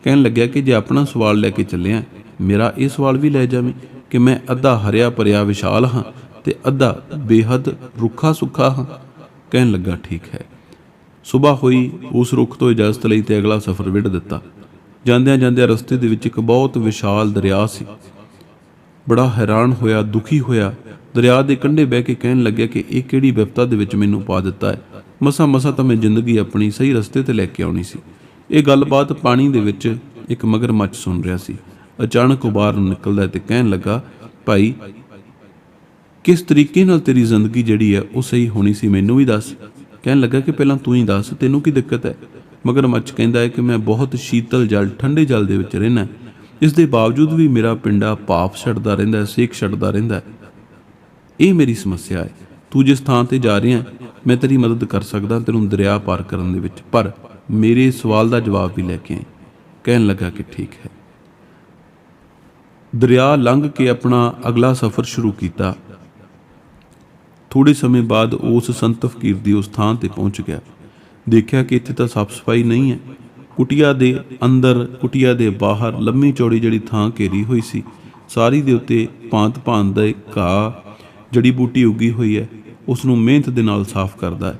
ਕਹਿਣ ਲੱਗਿਆ ਕਿ ਜੇ ਆਪਣਾ ਸਵਾਲ ਲੈ ਕੇ ਚੱਲਿਆ ਮੇਰਾ ਇਹ ਸਵਾਲ ਵੀ ਲੈ ਜਾਵੇਂ ਕਿ ਮੈਂ ਅੱਧਾ ਹਰਿਆ ਭਰਿਆ ਵਿਸ਼ਾਲ ਹਾਂ ਤੇ ਅੱਧਾ ਬੇਹੱਦ ਰੁੱਖਾ ਸੁੱਖਾ ਹਾਂ। ਕਹਿਣ ਲੱਗਾ, ਠੀਕ ਹੈ। ਸਵੇਰ ਹੋਈ, ਉਸ ਰੁੱਖ ਤੋਂ ਇਜਾਜ਼ਤ ਲਈ ਤੇ ਅਗਲਾ ਸਫ਼ਰ ਵਿੱਢ ਦਿੱਤਾ। ਜਾਂਦਿਆਂ ਜਾਂਦਿਆਂ ਰਸਤੇ ਦੇ ਵਿੱਚ ਇੱਕ ਬਹੁਤ ਵਿਸ਼ਾਲ ਦਰਿਆ ਸੀ। ਬੜਾ ਹੈਰਾਨ ਹੋਇਆ, ਦੁਖੀ ਹੋਇਆ, ਦਰਿਆ ਦੇ ਕੰਢੇ ਬਹਿ ਕੇ ਕਹਿਣ ਲੱਗਿਆ ਕਿ ਇਹ ਕਿਹੜੀ ਵਿਪਤਾ ਦੇ ਵਿੱਚ ਮੈਨੂੰ ਪਾ ਦਿੱਤਾ ਹੈ। ਮਸਾ ਮਸਾ ਤਾਂ ਮੈਂ ਜ਼ਿੰਦਗੀ ਆਪਣੀ ਸਹੀ ਰਸਤੇ ਤੇ ਲੈ ਕੇ ਆਉਣੀ ਸੀ। ਇਹ ਗੱਲਬਾਤ ਪਾਣੀ ਦੇ ਵਿੱਚ ਇੱਕ ਮਗਰਮੱਛ ਸੁਣ ਰਿਹਾ ਸੀ। ਅਚਾਨਕ ਉਹ ਬਾਹਰ ਨੂੰ ਨਿਕਲਦਾ ਹੈ ਤੇ ਕਹਿਣ ਲੱਗਾ, ਭਾਈ, ਕਿਸ ਤਰੀਕੇ ਨਾਲ ਤੇਰੀ ਜ਼ਿੰਦਗੀ ਜਿਹੜੀ ਹੈ ਉਹ ਸਹੀ ਹੋਣੀ ਸੀ ਮੈਨੂੰ ਵੀ ਦੱਸ। ਕਹਿਣ ਲੱਗਾ ਕਿ ਪਹਿਲਾਂ ਤੂੰ ਹੀ ਦੱਸ, ਤੈਨੂੰ ਕੀ ਦਿੱਕਤ ਹੈ? ਮਗਰ ਮੱਛ ਕਹਿੰਦਾ ਹੈ ਕਿ ਮੈਂ ਬਹੁਤ ਸ਼ੀਤਲ ਜਲ, ਠੰਡੇ ਜਲ ਦੇ ਵਿੱਚ ਰਹਿਣਾ ਇਸ ਦੇ ਬਾਵਜੂਦ ਵੀ ਮੇਰਾ ਪਿੰਡਾ ਪਾਪ ਛੱਡਦਾ ਰਹਿੰਦਾ ਹੈ, ਸੇਕ ਛੱਡਦਾ ਰਹਿੰਦਾ ਹੈ। ਇਹ ਮੇਰੀ ਸਮੱਸਿਆ ਹੈ। ਤੂੰ ਜਿਸ ਥਾਂ ਤੇ ਜਾ ਰਿਹਾ ਮੈਂ ਤੇਰੀ ਮਦਦ ਕਰ ਸਕਦਾ ਤੈਨੂੰ ਦਰਿਆ ਪਾਰ ਕਰਨ ਦੇ ਵਿੱਚ। ਪਰ ਮੇਰੇ ਸਵਾਲ ਦਾ ਜਵਾਬ ਵੀ ਲੈ ਕੇ ਆਈ। ਕਹਿਣ ਲੱਗਾ ਕਿ ਠੀਕ ਹੈ। ਦਰਿਆ ਲੰਘ ਕੇ ਆਪਣਾ ਅਗਲਾ ਸਫ਼ਰ ਸ਼ੁਰੂ ਕੀਤਾ। ਥੋੜੇ ਸਮੇਂ ਬਾਅਦ ਉਸ ਸੰਤ ਫਕੀਰ ਦੀ ਉਸ ਥਾਂ ਤੇ ਪਹੁੰਚ ਗਿਆ। ਦੇਖਿਆ ਕਿ ਇੱਥੇ ਤਾਂ ਸਾਫ਼ ਸਫ਼ਾਈ ਨਹੀਂ ਹੈ। ਕੁਟੀਆ ਦੇ ਅੰਦਰ, ਕੁਟੀਆ ਦੇ ਬਾਹਰ ਲੰਮੀ ਚੌੜੀ ਜਿਹੜੀ ਥਾਂ ਘੇਰੀ ਹੋਈ ਸੀ, ਸਾਰੀ ਦੇ ਉੱਤੇ ਭਾਂਤ ਭਾਂਤ ਦਾ ਘਾਹ, ਜੜੀ ਬੂਟੀ ਉੱਗੀ ਹੋਈ ਹੈ। ਉਸ ਨੂੰ ਮਿਹਨਤ ਦੇ ਨਾਲ ਸਾਫ਼ ਕਰਦਾ ਹੈ।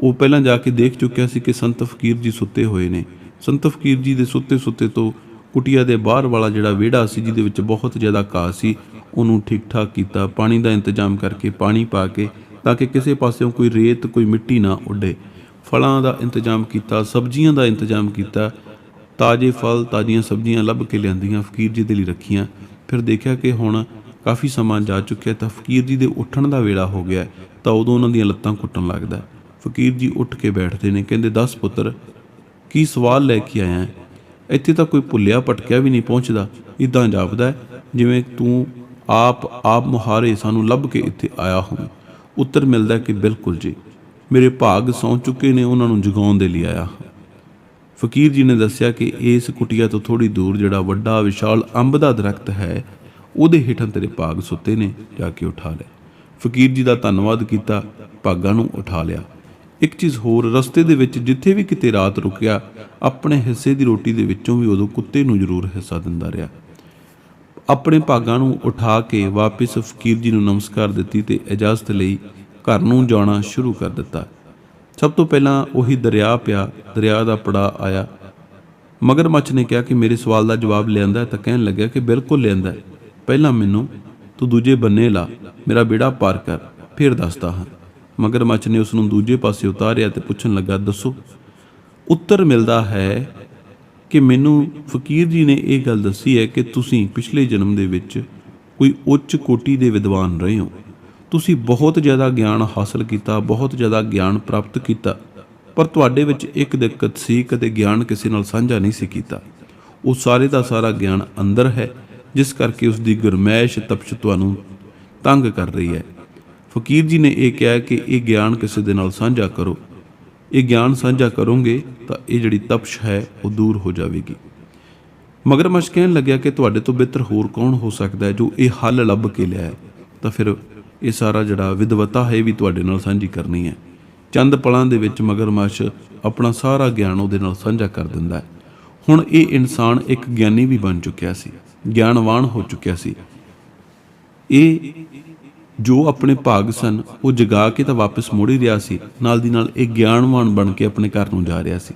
ਉਹ ਪਹਿਲਾਂ ਜਾ ਕੇ ਦੇਖ ਚੁੱਕਿਆ ਸੀ ਕਿ ਸੰਤ ਫਕੀਰ ਜੀ ਸੁੱਤੇ ਹੋਏ ਨੇ। ਸੰਤ ਫਕੀਰ ਜੀ ਦੇ ਸੁੱਤੇ ਸੁੱਤੇ ਤੋਂ ਕੁਟੀਆ ਦੇ ਬਾਹਰ ਵਾਲਾ ਜਿਹੜਾ ਵਿਹੜਾ ਸੀ, ਜਿਹਦੇ ਵਿੱਚ ਬਹੁਤ ਜ਼ਿਆਦਾ ਘਾਹ ਸੀ, ਉਹਨੂੰ ਠੀਕ ਠਾਕ ਕੀਤਾ। ਪਾਣੀ ਦਾ ਇੰਤਜ਼ਾਮ ਕਰਕੇ ਪਾਣੀ ਪਾ ਕੇ, ਤਾਂ ਕਿ ਕਿਸੇ ਪਾਸਿਓਂ ਕੋਈ ਰੇਤ, ਕੋਈ ਮਿੱਟੀ ਨਾ ਉੱਡੇ। ਫਲਾਂ ਦਾ ਇੰਤਜ਼ਾਮ ਕੀਤਾ, ਸਬਜ਼ੀਆਂ ਦਾ ਇੰਤਜ਼ਾਮ ਕੀਤਾ। ਤਾਜ਼ੇ ਫਲ, ਤਾਜ਼ੀਆਂ ਸਬਜ਼ੀਆਂ ਲੱਭ ਕੇ ਲਿਆਂਦੀਆਂ, ਫਕੀਰ ਜੀ ਦੇ ਲਈ ਰੱਖੀਆਂ। ਫਿਰ ਦੇਖਿਆ ਕਿ ਹੁਣ ਕਾਫੀ ਸਮਾਂ ਜਾ ਚੁੱਕਿਆ, ਤਾਂ ਫਕੀਰ ਜੀ ਦੇ ਉੱਠਣ ਦਾ ਵੇਲਾ ਹੋ ਗਿਆ ਤਾਂ ਉਦੋਂ ਉਹਨਾਂ ਦੀਆਂ ਲੱਤਾਂ ਘੁੱਟਣ ਲੱਗਦਾ ਫਕੀਰ ਜੀ ਉੱਠ ਕੇ ਬੈਠਦੇ ਨੇ, ਕਹਿੰਦੇ 10 ਪੁੱਤਰ, ਕੀ ਸਵਾਲ ਲੈ ਕੇ ਆਇਆ ਇੱਥੇ ਤਾਂ ਕੋਈ ਭੁੱਲਿਆ ਭਟਕਿਆ ਵੀ ਨਹੀਂ ਪਹੁੰਚਦਾ। ਇਦਾਂ ਜਾਪਦਾ ਜਿਵੇਂ ਤੂੰ ਆਪ ਆਪ ਮੁਹਾਰੇ ਸਾਨੂੰ ਲੱਭ ਕੇ ਇੱਥੇ ਆਇਆ ਹੋਵੇਂ। ਉੱਤਰ ਮਿਲਦਾ ਕਿ ਬਿਲਕੁਲ ਜੀ, ਮੇਰੇ ਭਾਗ ਸੌਂ ਚੁੱਕੇ ਨੇ, ਉਹਨਾਂ ਨੂੰ ਜਗਾਉਣ ਦੇ ਲਈ ਆਇਆ ਫਕੀਰ ਜੀ ਨੇ ਦੱਸਿਆ ਕਿ ਇਸ ਕੁਟੀਆ ਤੋਂ ਥੋੜੀ ਦੂਰ ਜਿਹੜਾ ਵੱਡਾ, ਵਿਸ਼ਾਲ ਅੰਬ ਦਾ ਦਰਖਤ ਹੈ, ਉਹਦੇ ਹੇਠਾਂ ਤੇਰੇ ਭਾਗ ਸੁੱਤੇ ਨੇ, ਜਾ ਕੇ ਉਠਾ ਲੈ। ਫਕੀਰ ਜੀ ਦਾ ਧੰਨਵਾਦ ਕੀਤਾ, ਭਾਗਾਂ ਨੂੰ ਉਠਾ ਲਿਆ। ਇੱਕ ਚੀਜ਼ ਹੋਰ, ਰਸਤੇ ਦੇ ਵਿੱਚ ਜਿੱਥੇ ਵੀ ਕਿਤੇ ਰਾਤ ਰੁਕਿਆ, ਆਪਣੇ ਹਿੱਸੇ ਦੀ ਰੋਟੀ ਦੇ ਵਿੱਚੋਂ ਵੀ ਉਦੋਂ ਕੁੱਤੇ ਨੂੰ ਜ਼ਰੂਰ ਹਿੱਸਾ ਦਿੰਦਾ ਰਿਹਾ। ਆਪਣੇ ਭਾਗਾਂ ਨੂੰ ਉਠਾ ਕੇ ਵਾਪਿਸ ਫਕੀਰ ਜੀ ਨੂੰ ਨਮਸਕਾਰ ਦਿੱਤੀ ਤੇ ਇਜਾਜ਼ਤ ਲਈ ਘਰ ਨੂੰ ਜਾਣਾ ਸ਼ੁਰੂ ਕਰ ਦਿੱਤਾ। ਸਭ ਤੋਂ ਪਹਿਲਾਂ ਉਹੀ ਦਰਿਆ ਪਿਆ, ਦਰਿਆ ਦਾ ਪੜਾ ਆਇਆ। ਮਗਰਮੱਛ ਨੇ ਕਿਹਾ ਕਿ ਮੇਰੇ ਸਵਾਲ ਦਾ ਜਵਾਬ ਲਿਆਂਦਾ ਤਾਂ ਕਹਿਣ ਲੱਗਿਆ ਕਿ ਬਿਲਕੁਲ ਲਿਆਂਦਾ ਪਹਿਲਾਂ ਮੈਨੂੰ, ਤੂੰ ਦੂਜੇ ਬੰਨੇ ਲਾ, ਮੇਰਾ ਬੇੜਾ ਪਾਰ ਕਰ, ਫਿਰ ਦੱਸਦਾ ਹਾਂ। ਮਗਰਮੱਛ ਨੇ ਉਸ ਨੂੰ ਦੂਜੇ ਪਾਸੇ ਉਤਾਰਿਆ ਤੇ ਪੁੱਛਣ ਲੱਗਾ, ਦੱਸੋ, ਉੱਤਰ ਮਿਲਦਾ ਹੈ ਕਿ ਮੈਨੂੰ ਫਕੀਰ ਜੀ ਨੇ ਇਹ ਗੱਲ ਦੱਸੀ ਹੈ ਕਿ ਤੁਸੀਂ ਪਿਛਲੇ ਜਨਮ ਦੇ ਵਿੱਚ ਕੋਈ ਉੱਚ ਕੋਟੀ ਦੇ ਵਿਦਵਾਨ ਰਹੇ ਹੋ। ਤੁਸੀਂ ਬਹੁਤ ਜ਼ਿਆਦਾ ਗਿਆਨ ਹਾਸਲ ਕੀਤਾ, ਬਹੁਤ ਜ਼ਿਆਦਾ ਗਿਆਨ ਪ੍ਰਾਪਤ ਕੀਤਾ, ਪਰ ਤੁਹਾਡੇ ਵਿੱਚ ਇੱਕ ਦਿੱਕਤ ਸੀ, ਕਦੇ ਗਿਆਨ ਕਿਸੇ ਨਾਲ ਸਾਂਝਾ ਨਹੀਂ ਸੀ ਕੀਤਾ। ਉਹ ਸਾਰੇ ਦਾ ਸਾਰਾ ਗਿਆਨ ਅੰਦਰ ਹੈ, ਜਿਸ ਕਰਕੇ ਉਸ ਦੀ ਗਰਮੈਸ਼ ਤਪਸ਼ ਤੁਹਾਨੂੰ ਤੰਗ ਕਰ ਰਹੀ ਹੈ। ਫਕੀਰ ਜੀ ਨੇ ਇਹ ਕਿਹਾ ਕਿ ਇਹ ਗਿਆਨ ਕਿਸੇ ਦੇ ਨਾਲ ਸਾਂਝਾ ਕਰੋ। ਇਹ ਗਿਆਨ ਸਾਂਝਾ ਕਰੋਗੇ ਤਾਂ ਇਹ ਜਿਹੜੀ ਤਪਸ਼ ਹੈ, ਉਹ ਦੂਰ ਹੋ ਜਾਵੇਗੀ। ਮਗਰਮੱਛ ਕਹਿਣ ਲੱਗਿਆ ਕਿ ਤੁਹਾਡੇ ਤੋਂ ਬਿਹਤਰ ਹੋਰ ਕੌਣ ਹੋ ਸਕਦਾ ਹੈ ਜੋ ਇਹ ਹੱਲ ਲੱਭ ਕੇ ਲਿਆ ਹੈ ਤਾਂ ਫਿਰ ਇਹ ਸਾਰਾ ਜਿਹੜਾ ਵਿਦਵਤਾ ਹੈ, ਇਹ ਵੀ ਤੁਹਾਡੇ ਨਾਲ ਸਾਂਝੀ ਕਰਨੀ ਹੈ। ਚੰਦ ਪਲਾਂ ਦੇ ਵਿੱਚ ਮਗਰਮੱਛ ਆਪਣਾ ਸਾਰਾ ਗਿਆਨ ਉਹਦੇ ਨਾਲ ਸਾਂਝਾ ਕਰ ਦਿੰਦਾ ਹੈ। ਹੁਣ ਇਹ ਇਨਸਾਨ ਇੱਕ ਗਿਆਨੀ ਵੀ ਬਣ ਚੁੱਕਿਆ ਸੀ, ਗਿਆਨਵਾਨ ਹੋ ਚੁੱਕਿਆ ਸੀ। ਇਹ ਜੋ ਆਪਣੇ ਭਾਗ ਸਨ, ਉਹ ਜਗਾ ਕੇ ਤਾਂ ਵਾਪਸ ਮੁੜ ਹੀ ਰਿਹਾ ਸੀ, ਨਾਲ ਦੀ ਨਾਲ ਇਹ ਗਿਆਨਵਾਨ ਬਣ ਕੇ ਆਪਣੇ ਘਰ ਨੂੰ ਜਾ ਰਿਹਾ ਸੀ।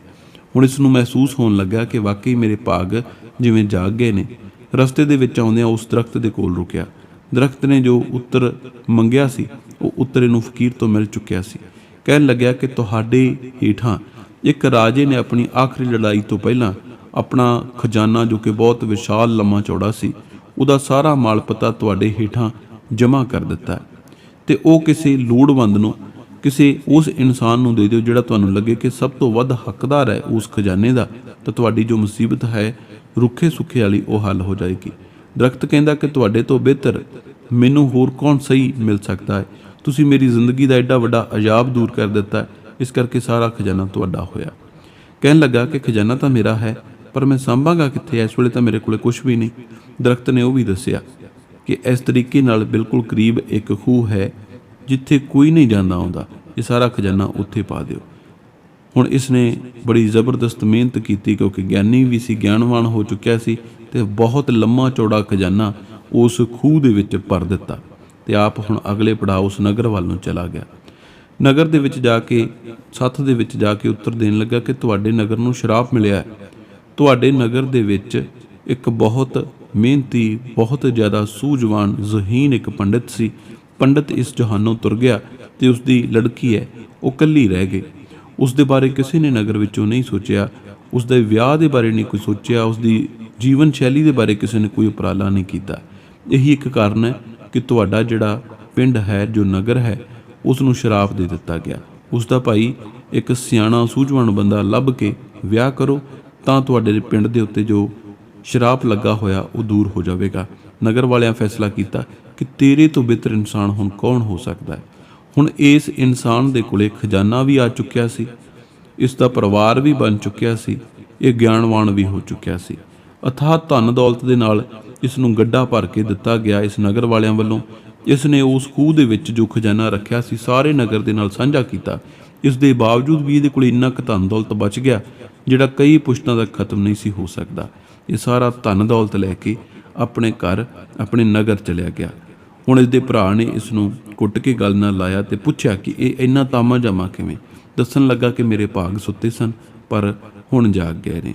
ਹੁਣ ਇਸ ਨੂੰ ਮਹਿਸੂਸ ਹੋਣ ਲੱਗਾ ਕਿ ਵਾਕਈ ਮੇਰੇ ਭਾਗ ਜਿਵੇਂ ਜਾਗ ਗਏ ਨੇ। ਰਸਤੇ ਦੇ ਵਿੱਚ ਆਉਂਦਿਆਂ ਉਸ ਦਰਖਤ ਦੇ ਕੋਲ ਰੁਕਿਆ। ਦਰਖਤ ਨੇ ਜੋ ਉੱਤਰ ਮੰਗਿਆ ਸੀ, ਉਹ ਉੱਤਰ ਨੂੰ ਫਕੀਰ ਤੋਂ ਮਿਲ ਚੁੱਕਿਆ ਸੀ। ਕਹਿਣ ਲੱਗਿਆ ਕਿ ਤੁਹਾਡੇ ਹੇਠਾਂ ਇੱਕ ਰਾਜੇ ਨੇ ਆਪਣੀ ਆਖਰੀ ਲੜਾਈ ਤੋਂ ਪਹਿਲਾਂ ਆਪਣਾ ਖਜ਼ਾਨਾ ਜੋ ਕਿ ਬਹੁਤ ਵਿਸ਼ਾਲ ਲੰਮਾ ਚੌੜਾ ਸੀ, ਉਹਦਾ ਸਾਰਾ ਮਾਲ ਪਤਾ ਤੁਹਾਡੇ ਹੇਠਾਂ ਜਮ੍ਹਾਂ ਕਰ ਦਿੱਤਾ ਹੈ। ਤੇ ਉਹ ਕਿਸੇ ਲੋੜਵੰਦ ਨੂੰ, ਕਿਸੇ ਉਸ ਇਨਸਾਨ ਨੂੰ ਦੇ ਦਿਓ ਜਿਹੜਾ ਤੁਹਾਨੂੰ ਲੱਗੇ ਕਿ ਸਭ ਤੋਂ ਵੱਧ ਹੱਕਦਾਰ ਹੈ ਉਸ ਖਜ਼ਾਨੇ ਦਾ, ਤਾਂ ਤੁਹਾਡੀ ਜੋ ਮੁਸੀਬਤ ਹੈ, ਰੁੱਖੇ ਸੁੱਖੇ ਵਾਲੀ ਉਹ ਹੱਲ ਹੋ ਜਾਏਗੀ। ਦਰਖਤ ਕਹਿੰਦਾ ਕਿ ਤੁਹਾਡੇ ਤੋਂ ਬਿਹਤਰ ਮੈਨੂੰ ਹੋਰ ਕੌਣ ਸਹੀ ਮਿਲ ਸਕਦਾ ਹੈ? ਤੁਸੀਂ ਮੇਰੀ ਜ਼ਿੰਦਗੀ ਦਾ ਐਡਾ ਵੱਡਾ ਅਜਾਬ ਦੂਰ ਕਰ ਦਿੱਤਾ ਇਸ ਕਰਕੇ ਸਾਰਾ ਖਜ਼ਾਨਾ ਤੁਹਾਡਾ ਹੋਇਆ। ਕਹਿਣ ਲੱਗਾ ਕਿ ਖਜ਼ਾਨਾ ਤਾਂ ਮੇਰਾ ਹੈ, ਪਰ ਮੈਂ ਸੰਭਾਗਾ ਕਿੱਥੇ ਇਸ ਵੇਲੇ ਤਾਂ ਮੇਰੇ ਕੋਲੇ ਕੁਝ ਵੀ ਨਹੀਂ। ਦਰਖਤ ਨੇ ਉਹ ਵੀ ਦੱਸਿਆ ਕਿ ਇਸ ਤਰੀਕੇ ਨਾਲ ਬਿਲਕੁਲ ਕਰੀਬ ਇੱਕ ਖੂਹ ਹੈ ਜਿੱਥੇ ਕੋਈ ਨਹੀਂ ਜਾਂਦਾ ਆਉਂਦਾ। ਇਹ ਸਾਰਾ ਖਜ਼ਾਨਾ ਉੱਥੇ ਪਾ ਦਿਓ। ਹੁਣ ਇਸ ਨੇ ਬੜੀ ਜ਼ਬਰਦਸਤ ਮਿਹਨਤ ਕੀਤੀ ਕਿਉਂਕਿ ਗਿਆਨੀ ਵੀ ਸੀ, ਗਿਆਨਵਾਨ ਹੋ ਚੁੱਕਿਆ ਸੀ ਤੇ ਬਹੁਤ ਲੰਮਾ ਚੌੜਾ ਖਜ਼ਾਨਾ ਉਸ ਖੂਹ ਦੇ ਵਿੱਚ ਭਰ ਦਿੱਤਾ ਤੇ ਆਪ ਹੁਣ ਅਗਲੇ ਪੜਾਅ ਉਸ ਨਗਰ ਵੱਲ ਨੂੰ ਚਲਾ ਗਿਆ। ਨਗਰ ਦੇ ਵਿੱਚ ਜਾ ਕੇ, ਸੱਥ ਦੇ ਵਿੱਚ ਜਾ ਕੇ ਉੱਤਰ ਦੇਣ ਲੱਗਾ ਕਿ ਤੁਹਾਡੇ ਨਗਰ ਨੂੰ ਸ਼ਰਾਪ ਮਿਲਿਆ ਹੈ। ਤੁਹਾਡੇ ਨਗਰ ਦੇ ਵਿੱਚ ਇੱਕ ਬਹੁਤ ਮਿਹਨਤੀ, ਬਹੁਤ ਜ਼ਿਆਦਾ ਸੂਝਵਾਨ, ਜ਼ਹੀਨ ਇੱਕ ਪੰਡਿਤ ਸੀ। ਪੰਡਿਤ ਇਸ ਜਹਾਨੋਂ ਤੁਰ ਗਿਆ ਤੇ ਉਸ ਦੀ ਲੜਕੀ ਹੈ, ਉਹ ਕੱਲੀ ਰਹਿ ਗਈ। ਉਸ ਦੇ ਬਾਰੇ ਕਿਸੇ ਨੇ ਨਗਰ ਵਿੱਚੋਂ ਨਹੀਂ ਸੋਚਿਆ। ਉਸ ਦੇ ਵਿਆਹ ਦੇ ਬਾਰੇ ਨਹੀਂ ਕੋਈ ਸੋਚਿਆ। ਉਸ ਦੀ ਜੀਵਨ ਸ਼ੈਲੀ ਦੇ ਬਾਰੇ ਕਿਸੇ ਨੇ ਕੋਈ ਉਪਰਾਲਾ ਨਹੀਂ ਕੀਤਾ। ਇਹੀ ਇੱਕ ਕਾਰਨ ਹੈ ਕਿ ਤੁਹਾਡਾ ਜਿਹੜਾ ਪਿੰਡ ਹੈ, ਜੋ ਨਗਰ ਹੈ ਉਸ ਨੂੰ ਸ਼ਰਾਪ ਦੇ ਦਿੱਤਾ ਗਿਆ। ਉਸ ਦਾ ਭਾਈ ਇੱਕ ਸਿਆਣਾ, ਸੂਝਵਾਨ ਬੰਦਾ ਲੱਭ ਕੇ ਵਿਆਹ ਕਰੋ, ਤਾਂ ਤੁਹਾਡੇ ਪਿੰਡ ਦੇ ਉੱਤੇ ਜੋ ਸ਼ਰਾਪ ਲੱਗਾ ਹੋਇਆ ਉਹ ਦੂਰ ਹੋ ਜਾਵੇਗਾ। ਨਗਰ ਵਾਲਿਆਂ ਫੈਸਲਾ ਕੀਤਾ ਕਿ ਤੇਰੇ ਤੋਂ ਬਿਹਤਰ ਇਨਸਾਨ ਹੁਣ ਕੌਣ ਹੋ ਸਕਦਾ ਹੈ? ਹੁਣ ਇਸ ਇਨਸਾਨ ਦੇ ਕੋਲੇ ਖਜ਼ਾਨਾ ਵੀ ਆ ਚੁੱਕਿਆ ਸੀ, ਇਸ ਦਾ ਪਰਿਵਾਰ ਵੀ ਬਣ ਚੁੱਕਿਆ ਸੀ, ਇਹ ਗਿਆਨਵਾਨ ਵੀ ਹੋ ਚੁੱਕਿਆ ਸੀ। ਅਥਾਹ ਧਨ ਦੌਲਤ ਦੇ ਨਾਲ ਇਸ ਨੂੰ ਗੱਡਾ ਭਰ ਕੇ ਦਿੱਤਾ ਗਿਆ ਇਸ ਨਗਰ ਵਾਲਿਆਂ ਵੱਲੋਂ। ਇਸ ਨੇ ਉਸ ਖੂਹ ਦੇ ਵਿੱਚ ਜੋ ਖਜ਼ਾਨਾ ਰੱਖਿਆ ਸੀ, ਸਾਰੇ ਨਗਰ ਦੇ ਨਾਲ ਸਾਂਝਾ ਕੀਤਾ। ਇਸ ਦੇ ਬਾਵਜੂਦ ਵੀ ਇਹਦੇ ਕੋਲ ਇੰਨਾ ਕੁ ਧਨ ਦੌਲਤ ਬਚ ਗਿਆ, ਜਿਹੜਾ ਕਈ ਪੁਸ਼ਤਾਂ ਤੱਕ ਖਤਮ ਨਹੀਂ ਸੀ ਹੋ ਸਕਦਾ। ਇਹ ਸਾਰਾ ਧਨ ਦੌਲਤ ਲੈ ਕੇ ਆਪਣੇ ਘਰ, ਆਪਣੇ ਨਗਰ ਚਲਿਆ ਗਿਆ। ਹੁਣ ਇਸ ਦੇ ਭਰਾ ਨੇ ਇਸ ਨੂੰ ਕੁੱਟ ਕੇ ਗੱਲ ਨਾਲ ਲਾਇਆ ਤੇ ਪੁੱਛਿਆ ਕਿ ਇਹ ਇੰਨਾ ਤਾਮਾ ਜਮਾ ਕਿਵੇਂ? ਦੱਸਣ ਲੱਗਾ ਕਿ ਮੇਰੇ ਭਾਗ ਸੁੱਤੇ ਸਨ, ਪਰ ਹੁਣ ਜਾਗ ਗਏ ਨੇ।